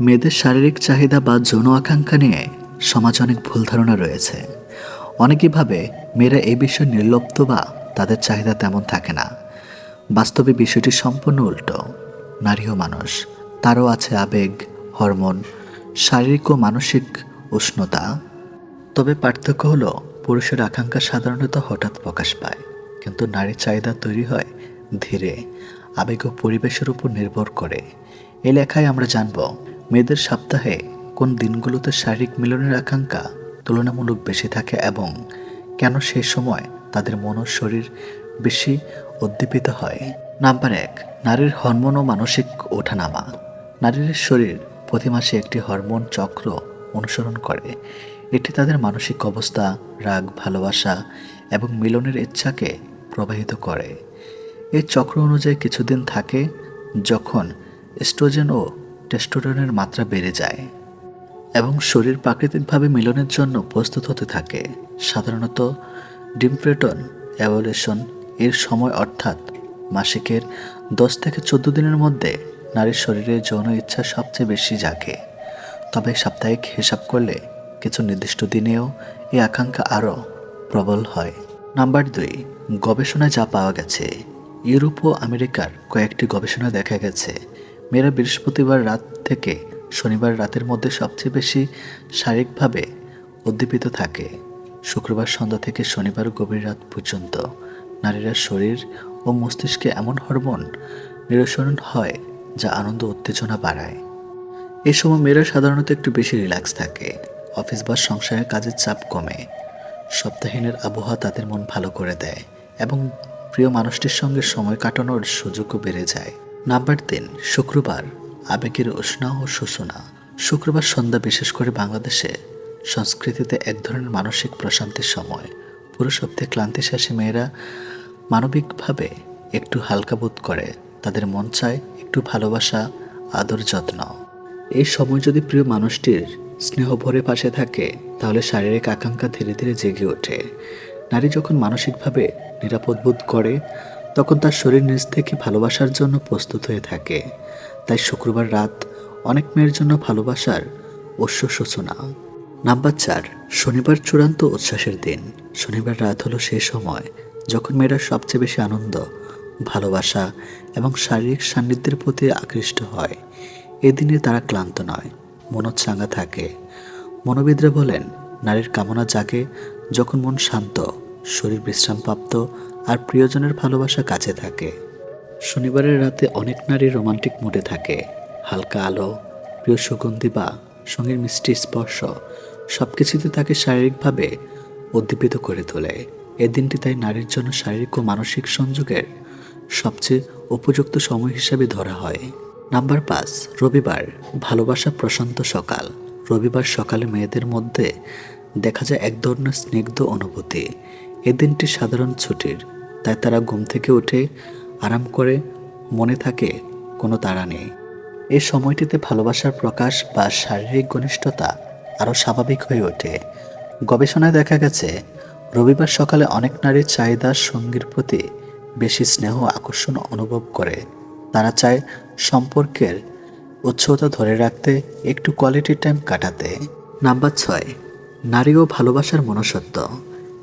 মেয়েদের শারীরিক চাহিদা বা যৌন আকাঙ্ক্ষা নিয়ে সমাজ অনেক ভুল ধারণা রয়েছে। অনেকেই ভাবে মেয়েরা এই বিষয়ে নির্লপ্ত বা তাদের চাহিদা তেমন থাকে না। বাস্তবে বিষয়টি সম্পূর্ণ উল্টো। নারীও মানুষ, তারও আছে আবেগ, হরমোন, শারীরিক ও মানসিক উষ্ণতা। তবে পার্থক্য হলো, পুরুষের আকাঙ্ক্ষা সাধারণত হঠাৎ প্রকাশ পায়। কিন্তু নারীর চাহিদা তৈরি হয় ধীরে। আবেগ ও পরিবেশের উপর নির্ভর করে। এই লেখায় আমরা জানব, মেয়েদের সপ্তাহে কোন দিনগুলোতে শারীরিক মিলনের আকাঙ্ক্ষা তুলনামূলক বেশি থাকে এবং কেন সেই সময় তাদের মন ও শরীর বেশি উদ্দীপিত হয়। নাম্বার এক, নারীর হরমোন ও মানসিক ওঠানামা। নারীর শরীর প্রতি মাসে একটি হরমোন চক্র অনুসরণ করে। এটি তাদের মানসিক অবস্থা, রাগ, ভালোবাসা এবং মিলনের ইচ্ছাকে প্রবাহিত করে। এই চক্র অনুযায়ী কিছুদিন থাকে যখন এস্ট্রোজেন ও টেস্টোরনের মাত্রা বেড়ে যায় এবং শরীর প্রাকৃতিকভাবে মিলনের জন্য প্রস্তুত হতে থাকে। সাধারণত ডিমপ্রেটন অ্যাভোলেশন এর সময় অর্থাৎ মাসিকের দশ থেকে চোদ্দ দিনের মধ্যে নারীর শরীরে যৌন ইচ্ছা সবচেয়ে বেশি জাগে। তবে সাপ্তাহিক হিসাব করলে কিছু নির্দিষ্ট দিনেও এই আকাঙ্ক্ষা আরও প্রবল হয়। নাম্বার দুই, গবেষণায় যা পাওয়া গেছে। ইউরোপ ও আমেরিকার কয়েকটি গবেষণায় দেখা গেছে। মেয়েরা বৃহস্পতিবার রাত থেকে শনিবার রাতের মধ্যে সবচেয়ে বেশি শারীরিকভাবে উদ্দীপিত থাকে। শুক্রবার সন্ধ্যা থেকে শনিবার গভীর রাত পর্যন্ত নারীরা শরীর ও মস্তিষ্কে এমন হরমোন নিরসরণ হয় যা আনন্দ, উত্তেজনা বাড়ায়। এ সময় মেয়েরা সাধারণত একটু বেশি রিল্যাক্স থাকে। অফিস বা সংসারের কাজের চাপ কমে। সপ্তাহীনের আবহাওয়া তাদের মন ভালো করে দেয় এবং প্রিয় মানুষটির সঙ্গে সময় কাটানোর সুযোগও বেড়ে যায়। নাম্বার তিন, শুক্রবার, আবেগের উষ্ণা ও সূচনা শুক্রবার সন্ধ্যা বিশেষ করে বাংলাদেশে সংস্কৃতিতে এক ধরনের মানসিক প্রশান্তির সময়। পুরো সপ্তাহে ক্লান্তি শেষে মেয়েরা মানবিকভাবে একটু হালকা বোধ করে। তাদের মন চায় একটু ভালোবাসা, আদর যত্ন। এই সময় যদি প্রিয় মানুষটির স্নেহ ভরে পাশে থাকে, তাহলে শারীরিক আকাঙ্ক্ষা ধীরে ধীরে জেগে ওঠে। নারী যখন মানসিকভাবে নিরাপদ বোধ করে তখন তার শরীর নিজ থেকে ভালোবাসার জন্য প্রস্তুত হয়ে থাকে। তাই শুক্রবার রাত অনেক মেয়ের জন্য ভালোবাসার অশ্ব সূচনা। নাম্বার চার, শনিবার চূড়ান্ত উচ্ছ্বাসের দিন। শনিবার রাত হলো সেই সময় যখন মেয়েরা সবচেয়ে বেশি আনন্দ, ভালোবাসা এবং শারীরিক সান্নিধ্যের প্রতি আকৃষ্ট হয়। এদিনে তারা ক্লান্ত নয়, মনোচ্ছাঙ্গা থাকে। মনোবিদরা বলেন, নারীর কামনা জাগে যখন মন শান্ত, শরীর বিশ্রামপ্রাপ্ত আর প্রিয়জনের ভালোবাসা কাছে থাকে। শনিবারের রাতে অনেক নারী রোমান্টিক মুডে থাকে। হালকা আলো, প্রিয় সুগন্ধি বা সঙ্গীর মিষ্টি স্পর্শ সব কিছুতে তাকে শারীরিকভাবে উদ্দীপিত করে তোলে। এ দিনটি তাই নারীর জন্য শারীরিক ও মানসিক সংযোগের সবচেয়ে উপযুক্ত সময় হিসাবে ধরা হয়। নাম্বার পাঁচ, রবিবার, ভালোবাসা প্রশান্ত সকাল। রবিবার সকালে মেয়েদের মধ্যে দেখা যায় এক ধরনের স্নিগ্ধ অনুভূতি। এ দিনটি সাধারণ ছুটির, তাই তারা ঘুম থেকে উঠে আরাম করে মনে থাকে কোনো তাড়া নেই। এ সময়টিতে ভালোবাসার প্রকাশ বা শারীরিক ঘনিষ্ঠতা আরও স্বাভাবিক হয়ে ওঠে। গবেষণায় দেখা গেছে, রবিবার সকালে অনেক নারীর চাহিদা সঙ্গীর প্রতি বেশি স্নেহ আকর্ষণ অনুভব করে। তারা চায় সম্পর্কের উৎসতা ধরে রাখতে, একটু কোয়ালিটি টাইম কাটাতে। নাম্বার ছয়, নারী ও ভালোবাসার মনুষ্যত্ব।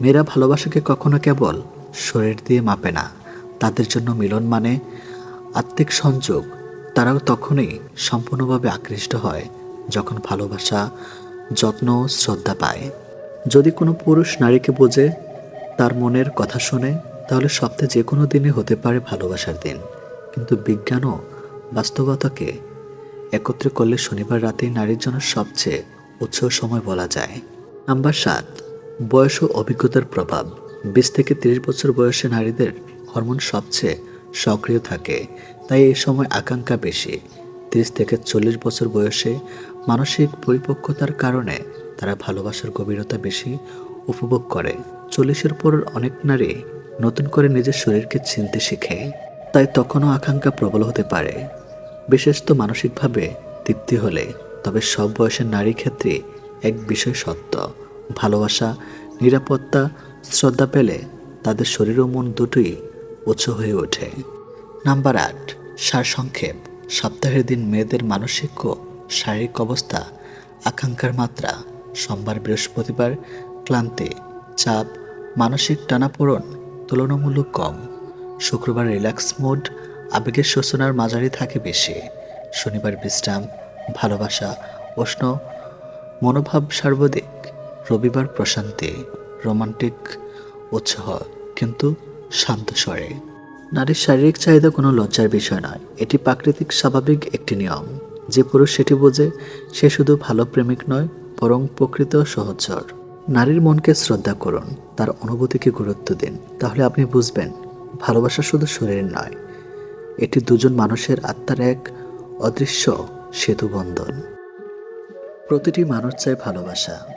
মেয়েরা ভালোবাসাকে কখনো কেবল শরীর দিয়ে মাপে না। তাদের জন্য মিলন মানে আত্মিক সংযোগ। তারাও তখনই সম্পূর্ণভাবে আকৃষ্ট হয় যখন ভালোবাসা, যত্ন, শ্রদ্ধা পায়। যদি কোনো পুরুষ নারীকে বোঝে, তার মনের কথা শুনে, তাহলে সপ্তাহে যে কোনো দিনে হতে পারে ভালোবাসার দিন। কিন্তু বিজ্ঞান ও বাস্তবতাকে একত্রে করলে শনিবার রাতেই নারীর জন্য সবচেয়ে উৎসব সময় বলা যায়। নাম্বার সাত। বয়স ও অভিজ্ঞতার প্রভাব। বিশ থেকে তিরিশ বছর বয়সে নারীদের হরমোন সবচেয়ে সক্রিয় থাকে, তাই এই সময় আকাঙ্ক্ষা বেশি। তিরিশ থেকে চল্লিশ বছর বয়সে মানসিক পরিপক্কতার কারণে তারা ভালোবাসার গভীরতা বেশি উপভোগ করে। চল্লিশের পর অনেক নারী নতুন করে নিজের শরীরকে চিনতে শিখে, তাই তখনও আকাঙ্ক্ষা প্রবল হতে পারে। বিশেষত মানসিকভাবে তৃপ্তি হলে, তবে সব বয়সের নারী ক্ষেত্রে এক বিষয় সত্য ভালোবাসা, নিরাপত্তা, শ্রদ্ধা পেলে তাদের শরীর ও মন দুটোই উচ্চ হয়ে ওঠে। নাম্বার আট, সারসংক্ষেপ। সপ্তাহের দিন মেয়েদের মানসিক ও শারীরিক অবস্থা, আকাঙ্ক্ষার মাত্রা, সোমবার বৃহস্পতিবার, ক্লান্তি, চাপ, মানসিক টানাপোড়ন তুলনামূলক কম। শুক্রবার রিল্যাক্স মুড, আবেগের শোষণার মাঝারি থাকে বেশি। শনিবার বিশ্রাম, ভালোবাসা, উষ্ণ, মনোভাব সার্বদিক রবিবার প্রশান্তি, রোমান্টিক উৎসাহ, কিন্তু শান্ত স্বরে। নারীর শারীরিক চাহিদা কোনো লজ্জার বিষয় নয়। এটি প্রাকৃতিক স্বাভাবিক একটি নিয়ম। যে পুরুষ সেটি বোঝে, সে শুধু ভালো প্রেমিক নয়, বরং প্রকৃত সহচর। নারীর মনকে শ্রদ্ধা করুন, তার অনুভূতিকে গুরুত্ব দিন। তাহলে আপনি বুঝবেন, ভালোবাসা শুধু শরীরের নয়, এটি দুজন মানুষের আত্মার এক অদৃশ্য সেতুবন্ধন। প্রতিটি মানুষ চায় ভালোবাসা।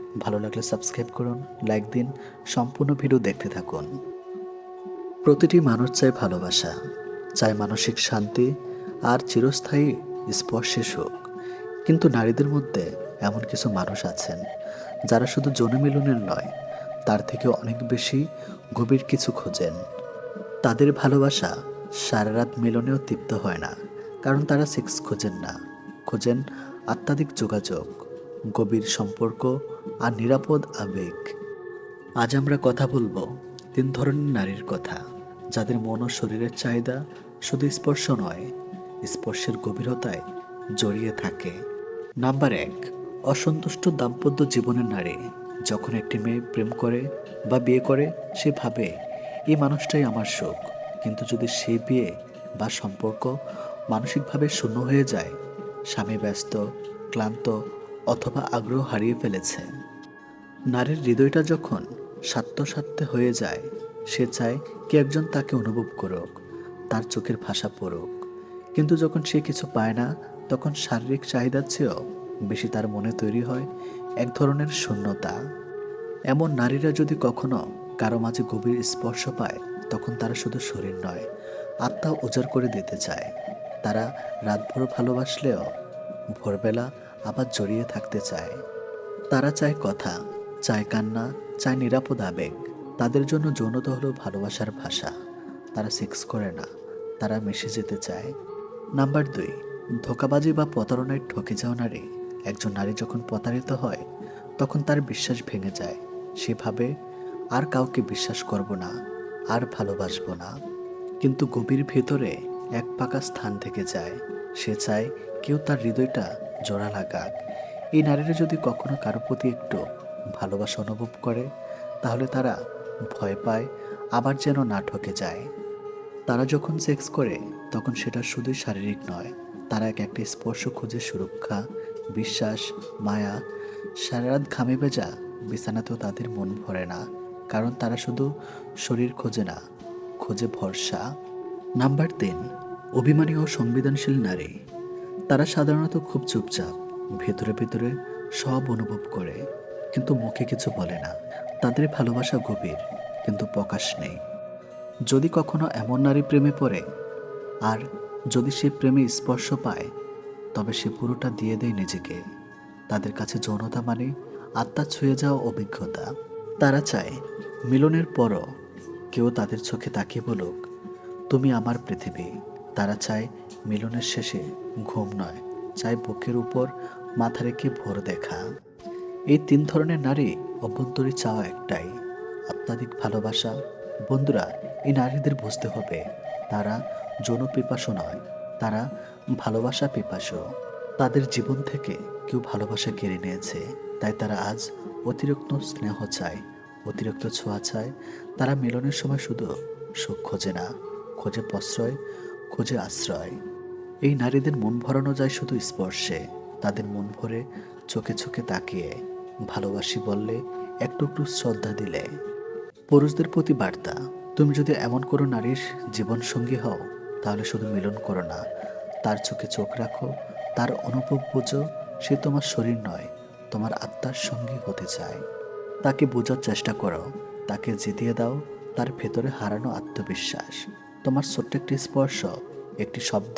ভালো লাগলে সাবস্ক্রাইব করুন, লাইক দিন, সম্পূর্ণ ভিডিও দেখতে থাকুন। প্রতিটি মানুষ চায় ভালোবাসা, চায় মানসিক শান্তি আর চিরস্থায়ী স্পর্শে সুখ। কিন্তু নারীদের মধ্যে এমন কিছু মানুষ আছেন, যারা শুধু জনমিলনের নয়, তার থেকে অনেক বেশি গভীর কিছু খোঁজেন। তাদের ভালোবাসা সারা রাত মিলনেও তৃপ্ত হয় না, কারণ তারা সেক্স খোঁজেন না। খোঁজেন আত্মাধিক যোগাযোগ, গভীর সম্পর্ক আর নিরাপদ আবেগ। আজ আমরা কথা বলব তিন ধরনের নারীর কথা, যাদের মন ও শরীরের চাহিদা শুধু স্পর্শ নয়, স্পর্শের গভীরতায় জড়িয়ে থাকে। নাম্বার এক, অসন্তুষ্ট দাম্পত্য জীবনের নারী। যখন একটি মেয়ে প্রেম করে বা বিয়ে করে, সে ভাবে, এই মানুষটাই আমার সুখ। কিন্তু যদি সে বিয়ে বা সম্পর্ক মানসিকভাবে শূন্য হয়ে যায়, স্বামী ব্যস্ত, ক্লান্ত অথবা আগ্রহ হারিয়ে ফেলেছে। নারীর হৃদয়টা যখন স্বার্থস্বার্থে হয়ে যায়, সে চায় কে একজন তাকে অনুভব করুক, তার চোখের ভাষা পড়ুক। কিন্তু যখন সে কিছু পায় না, তখন শারীরিক চাহিদার চেয়েও বেশি তার মনে তৈরি হয় এক ধরনের শূন্যতা। এমন নারীরা যদি কখনো কারও মাঝে গভীর স্পর্শ পায়, তখন তারা শুধু শরীর নয় আত্মা উজাড় করে দিতে চায়। তারা রাতভর ভালোবাসলেও ভোরবেলা আবার জড়িয়ে থাকতে চায়। তারা চায় কথা, চায় কান্না, চায় নিরাপদ আবেগ। তাদের জন্য যৌনতা হলো ভালোবাসার ভাষা। তারা সেক্স করে না, তারা মিশে যেতে চায়। নাম্বার দুই, ধোকাবাজি বা প্রতারণায় ঠকে যাওয়া নারী একজন নারী যখন প্রতারিত হয়, তখন তার বিশ্বাস ভেঙে যায়। সেভাবে আর কাউকে বিশ্বাস করব না, আর ভালোবাসবো না। কিন্তু গভীর ভেতরে এক পাকা স্থান থেকে যায়। সে চায় কেউ তার হৃদয়টা জোড়া লাগাক এই নারীরা যদি কখনো কারও প্রতি একটু ভালোবাসা অনুভব করে, তাহলে তারা ভয় পায়, আবার যেন না ঠকে যায়। তারা যখন সেক্স করে, তখন সেটা শুধুই শারীরিক নয়, তারা এক একটা স্পর্শ খুঁজে সুরক্ষা, বিশ্বাস, মায়া, সারা রাত ঘামে ভেজা বিছানাতেও তাদের মন ভরে না, কারণ তারা শুধু শরীর খোঁজে না, খোঁজে ভরসা। নাম্বার তিন, অভিমানী ও সংবেদনশীল নারী। তারা সাধারণত খুব চুপচাপ, ভেতরে ভেতরে সব অনুভব করে, কিন্তু মুখে কিছু বলে না। তাদের ভালোবাসা গভীর, কিন্তু প্রকাশ নেই। যদি কখনো এমন নারী প্রেমে পড়ে, আর যদি সে প্রেমে স্পর্শ পায়, তবে সে পুরোটা দিয়ে দেয় নিজেকে। তাদের কাছে যৌনতা মানে আত্মা ছুঁয়ে যাওয়া অভিজ্ঞতা। তারা চায়, মিলনের পরও কেউ তাদের চোখে তাকিয়ে বলুক, তুমি আমার পৃথিবী। তারা চায়, মিলনের শেষে ঘুম নয় চায় বুকের উপর মাথা রেখে ভোর দেখা। এই তিন ধরনের নারী অভ্যন্তরী চাওয়া একটাই, আত্মাধিক ভালোবাসা। বন্ধুরা, এই নারীদের বুঝতে হবে, তারা যৌন পিপাসু নয়, তারা ভালোবাসা পিপাসু। তাদের জীবন থেকে কেউ ভালোবাসা কেড়ে নিয়েছে, তাই তারা আজ অতিরিক্ত স্নেহ চায়, অতিরিক্ত ছোঁয়া চায়। তারা মিলনের সময় শুধু সুখ খোঁজে না, খোঁজে প্রশ্রয়, খোঁজে আশ্রয়। এই নারীদের মন ভরানো যায় শুধু স্পর্শে। তাদের মন ভরে চোখে চোখে তাকিয়ে, ভালোবাসি বললে একটু একটু শ্রদ্ধা দিলে। পুরুষদের প্রতি বার্তা, তুমি যদি এমন কোনো নারীর জীবনসঙ্গী হও, তাহলে শুধু মিলন করো না। তার চোখে চোখ রাখো, তার অনুভব বুঝো, সে তোমার শরীর নয়, তোমার আত্মার সঙ্গী হতে চায়। তাকে বোঝার চেষ্টা করো, তাকে জিতিয়ে দাও, তার ভেতরে হারানো আত্মবিশ্বাস। তোমার ছোট্ট একটি স্পর্শ, একটি শব্দ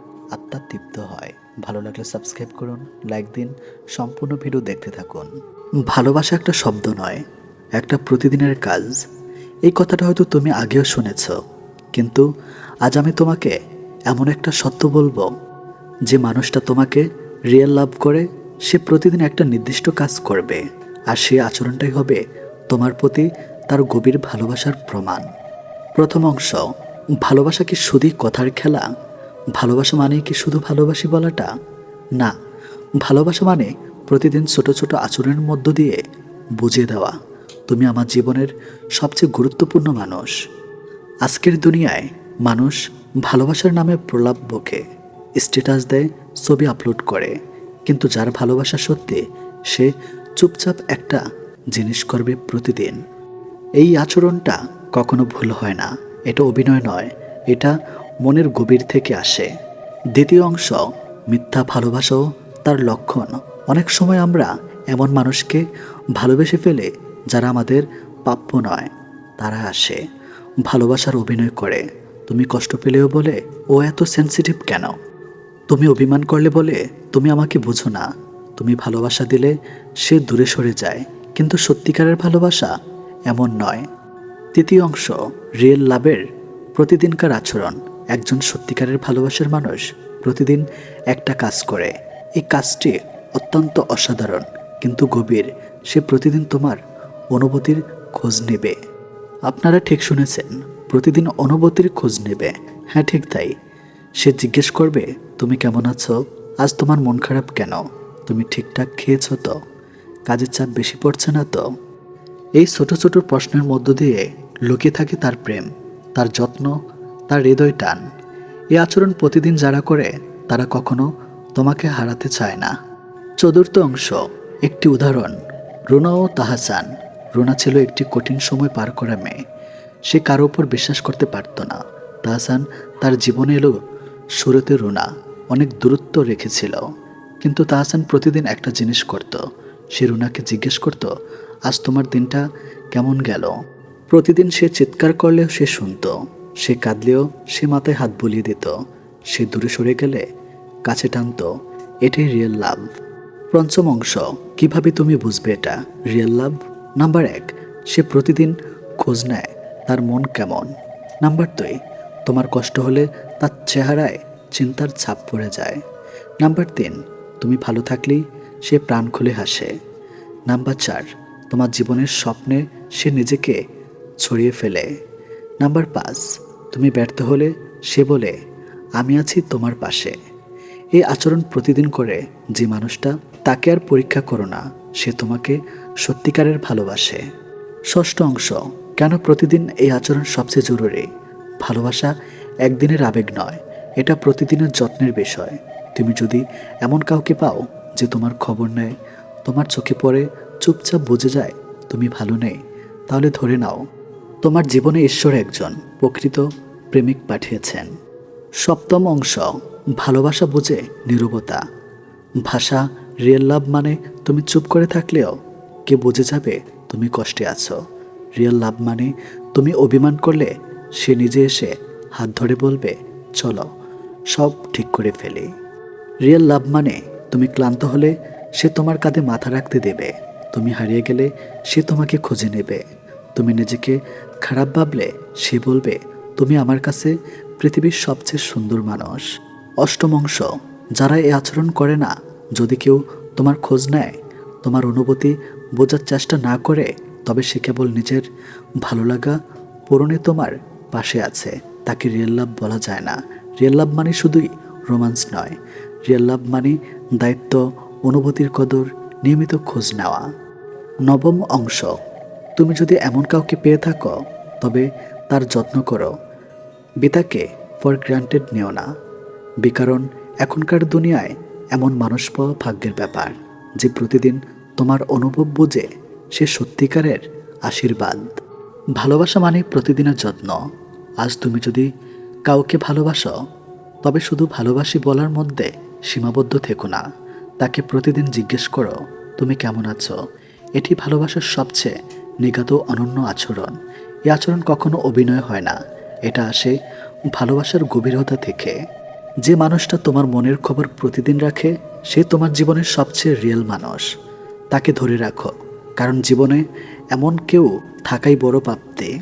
আত্মা তৃপ্ত হয়। ভালো লাগলে সাবস্ক্রাইব করুন, লাইক দিন, সম্পূর্ণ ভিডিও দেখতে থাকুন। ভালোবাসা একটা শব্দ নয়, একটা প্রতিদিনের কাজ। এই কথাটা হয়তো তুমি আগেও শুনেছ, কিন্তু আজ আমি তোমাকে এমন একটা সত্য বলব, যে মানুষটা তোমাকে রিয়েল লাভ করে, সে প্রতিদিন একটা নির্দিষ্ট কাজ করবে, আর সে আচরণটাই হবে তোমার প্রতি তার গভীর ভালোবাসার প্রমাণ। প্রথম অংশ, ভালোবাসা কি শুধুই কথার খেলা? ভালোবাসা মানে কি শুধু ভালোবাসি বলাটা? না, ভালোবাসা মানে প্রতিদিন ছোট ছোট আচরণের মধ্য দিয়ে বুঝিয়ে দেওয়া। তুমি আমার জীবনের সবচেয়ে গুরুত্বপূর্ণ মানুষ। আজকের দুনিয়ায় মানুষ ভালোবাসার নামে প্রলাপ বকে, স্ট্যাটাস দেয়, ছবি আপলোড করে। কিন্তু যার ভালোবাসা সত্যি, সে চুপচাপ একটা জিনিস করবে প্রতিদিন। এই আচরণটা কখনো ভুল হয় না, এটা অভিনয় নয়। এটা মনের গভীর থেকে আসে। দ্বিতীয় অংশ, মিথ্যা ভালোবাসাও তার লক্ষণ। অনেক সময় আমরা এমন মানুষকে ভালোবেসে ফেলে যারা আমাদের প্রাপ্য নয়, তারা আসে, ভালোবাসার অভিনয় করে। তুমি কষ্ট পেলেও বলে, ও এত সেন্সিটিভ কেন? তুমি অভিমান করলে বলে, তুমি আমাকে বুঝো না। তুমি ভালোবাসা দিলে সে দূরে সরে যায়। কিন্তু সত্যিকারের ভালোবাসা এমন নয়। তৃতীয় অংশ রিয়েল লাভের প্রতিদিনকার আচরণ, একজন সত্যিকারের ভালোবাসার মানুষ প্রতিদিন একটা কাজ করে। এই কাজটি অত্যন্ত অসাধারণ, কিন্তু গভীর। সে প্রতিদিন তোমার অনুভূতির খোঁজ নেবে। আপনারা ঠিক শুনেছেন, প্রতিদিন অনুভূতির খোঁজ নেবে। হ্যাঁ ঠিক তাই। সে জিজ্ঞেস করবে, তুমি কেমন আছো? আজ তোমার মন খারাপ কেন? তুমি ঠিকঠাক খেয়েছো তো? কাজের চাপ বেশি পড়ছে না তো? এই ছোট ছোট প্রশ্নের মধ্য দিয়ে লুকিয়ে থাকে তার প্রেম। তার যত্ন, তার হৃদয় টান। এই আচরণ প্রতিদিন যারা করে, তারা কখনো তোমাকে হারাতে চায় না। চতুর্থ অংশ, একটি উদাহরণ, রুনা ও তাহাসান। রুনা ছিল একটি কঠিন সময় পার করা মেয়ে। সে কারও উপর বিশ্বাস করতে পারত না। তাহসান তার জীবনে এলো শুরুতে রুনা, অনেক দূরত্ব রেখেছিল। কিন্তু তাহসান প্রতিদিন একটা জিনিস করত। সে রুনাকে জিজ্ঞেস করত, আজ তোমার দিনটা কেমন গেল? প্রতিদিন সে চিৎকার করলেও সে শুনত। সে কাঁদলেও সে মাথায় হাত বুলিয়ে দিত। সে দূরে সরে গেলে কাছে টানত, এটাই রিয়েল লাভ পঞ্চম অংশ, কীভাবে তুমি বুঝবে এটা? রিয়েল লাভ নাম্বার এক, সে প্রতিদিন খোঁজ নেয় তার মন কেমন। নাম্বার দুই, তোমার কষ্ট হলে তার চেহারায় চিন্তার ছাপ পড়ে যায়। নাম্বার তিন, তুমি ভালো থাকলেই সে প্রাণ খুলে হাসে। নাম্বার চার, তোমার জীবনের স্বপ্নে সে নিজেকে ছড়িয়ে ফেলে। নাম্বার পাঁচ, তুমি ব্যর্থ হলে সে বলে, আমি আছি তোমার পাশে। এই আচরণ প্রতিদিন করে যে মানুষটা, তাকে আর পরীক্ষা করো না, সে তোমাকে সত্যিকারের ভালোবাসে। ষষ্ঠ অংশ, কেন প্রতিদিন এই আচরণ সবচেয়ে জরুরি? ভালোবাসা একদিনের আবেগ নয়, এটা প্রতিদিনের যত্নের বিষয়। তুমি যদি এমন কাউকে পাও যে তোমার খবর নেয়, তোমার চোখে পড়ে চুপচাপ বুঝে যায়, তুমি ভালো নেই, তাহলে ধরে নাও তোমার জীবনে ঈশ্বর একজন, প্রকৃত প্রেমিক পাঠিয়েছেন। সপ্তম অংশ, ভালোবাসা বুঝে নীরবতা। ভাষা রিয়েল লাভ মানে তুমি চুপ করে থাকলেও কে বুঝে যাবে তুমি কষ্টে আছো। রিয়েল লাভ মানে তুমি অভিমান করলে সে নিজে এসে হাত ধরে বলবে, চলো, সব ঠিক করে ফেলি। রিয়েল লাভ মানে তুমি ক্লান্ত হলে সে তোমার কাঁধে মাথা রাখতে দেবে। তুমি হারিয়ে গেলে সে তোমাকে খুঁজে নেবে। তুমি নিজেকে খারাপ ভাবলে সে বলবে, তুমি আমার কাছে পৃথিবীর সবচেয়ে সুন্দর মানুষ। অষ্টম অংশ, যারা এই আচরণ করে না, যদি কেউ তোমার খোঁজ নেয়, তোমার অনুভূতি বোঝার চেষ্টা না করে, তবে সে কেবল নিজের ভালো লাগা পূরণে তোমার পাশে আছে। তাকে রিয়েল লাভ বলা যায় না। রিয়েল লাভ মানে শুধুই রোমান্স নয়। রিয়েল লাভ মানে দায়িত্ব, অনুভূতির কদর, নিয়মিত খোঁজ নেওয়া। নবম অংশ তুমি যদি এমন কাউকে পেয়ে থাকো, তবে তার যত্ন করো। বিতাকে ফর গ্রান্টেড নিও না, বিকারণ এখনকার দুনিয়ায় এমন মানুষ পাওয়া ভাগ্যের ব্যাপার, যে প্রতিদিন তোমার অনুভব বুঝে সে সত্যিকারের আশীর্বাদ। ভালোবাসা মানে প্রতিদিনের যত্ন। আজ তুমি যদি কাউকে ভালোবাসো, তবে শুধু ভালোবাসি বলার মধ্যে সীমাবদ্ধ থেকো না, তাকে প্রতিদিন জিজ্ঞেস করো, তুমি কেমন আছো? এটি ভালোবাসার সবচেয়ে নিগাত অনন্য আচরণ। এ আচরণ কখনো অভিনয় হয় না। এটা আসে ভালোবাসার গভীরতা থেকে। যে মানুষটা তোমার মনের খবর প্রতিদিন রাখে, সে তোমার জীবনের সবচেয়ে রিয়েল মানুষ। তাকে ধরে রাখো, কারণ জীবনে এমন কেউ থাকাই বড় প্রাপ্তি